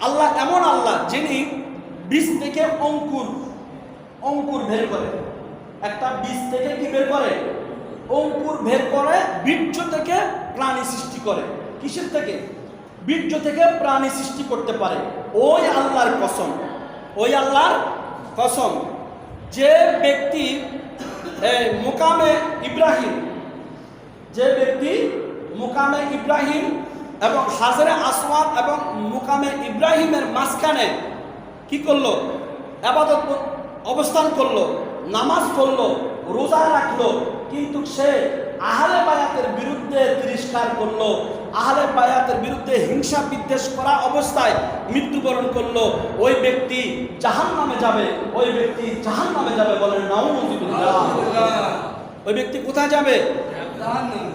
আল্লাহ এমন আল্লাহ যিনি বীজ থেকে অঙ্কুর অঙ্কুর বের করে। একটা বীজ থেকে কি বের করে? অঙ্কুর বের করে বীর্য থেকে প্রাণী সৃষ্টি করে। কিসের থেকে? বীর্য থেকে প্রাণী সৃষ্টি করতে পারে। ওই আল্লাহর কসম। ওই আল্লাহর কসম। যে ব্যক্তি মুকামে ইব্রাহিম, যে ব্যক্তি মুকামে ইব্রাহিম এবং হাজারে আসওয়াদ এবং মুকামে ইব্রাহিমের মাঝখানে কি করল? আবাদত অবস্থান করল নামাজ পড়ল রোজা রাখল কিন্তু সে আহলে বায়াতের বিরুদ্ধে তিরস্কার করল আহলে বায়াতের বিরুদ্ধে হিংসা বিদ্বেষ করা অবস্থায় মৃত্যুবরণ করল। ওই ব্যক্তি জাহান নামে যাবে ওই ব্যক্তি জাহান নামে যাবে বলেন নাউজুবিল্লাহ। ওই ব্যক্তি কোথায় যাবে?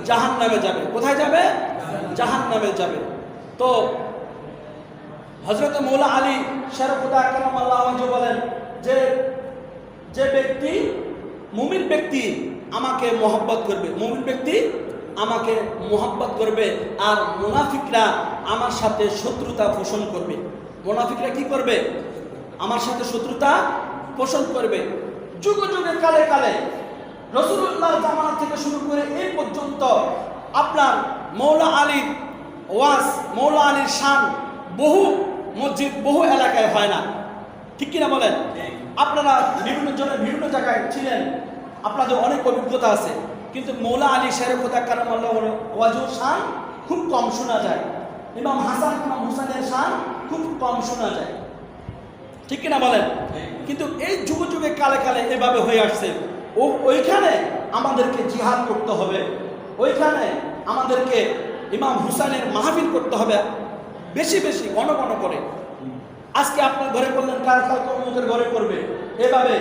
জাহান নামে যাবে। কোথায় যাবে? জাহান নামে যাবে। তো হজরত মৌলা আলী শেরফুদা কালাম আল্লাহ বলেন যে যে ব্যক্তি, মুমিন ব্যক্তি আমাকে মোহব্বত করবে, মুমিন ব্যক্তি আমাকে মোহব্বত করবে আর মুনাফিকরা আমার সাথে শত্রুতা পোষণ করবে। মোনাফিকরা কি করবে? আমার সাথে শত্রুতা পোষণ করবে। যুগ যুগে কালে কালে রসুল্লাহ জামানা থেকে শুরু আপনার মৌলা আলীর ওয়াজ মৌলা আলীর শান বহু মসজিদ বহু এলাকায় হয় না। ঠিক কিনা বলেন? আপনারা বিভিন্ন জনের বিভিন্ন জায়গায় ছিলেন আপনাদের অনেক অভিজ্ঞতা আছে। কিন্তু মৌলা আলী শেরের কথা কারণ ওয়াজুর শান খুব কম শোনা যায়। ইমাম হাসান ইমাম হুসানের শান খুব কম শোনা যায়। ঠিক কিনা বলেন? কিন্তু এই যুগে যুগে কালে কালে এভাবে হয়ে আসছে। ও ওইখানে আমাদেরকে জিহাদ করতে হবে। ওইখানে আমাদেরকে ইমাম হুসাইনের মাহফিল করতে হবে। বেশি বেশি, ঘন ঘন করে। আজকে আপনার ঘরে করলেন কার ঘরে করবে? এভাবে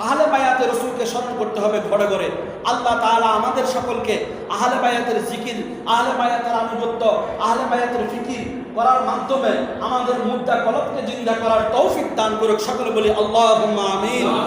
আহলে বায়াতের রসুলকে স্মরণ করতে হবে ঘরে ঘরে। আল্লাহ তাআলা আমাদের সকলকে আহলে বায়াতের জিকির, আহলে বায়াতের আনুগত্য, আহলে বায়াতের ফিকির করার মাধ্যমে আমাদের মুদ্রা কলবকে জিন্দা করার তৌফিক দান করুক। সকলে বলি আল্লাহ আমিন।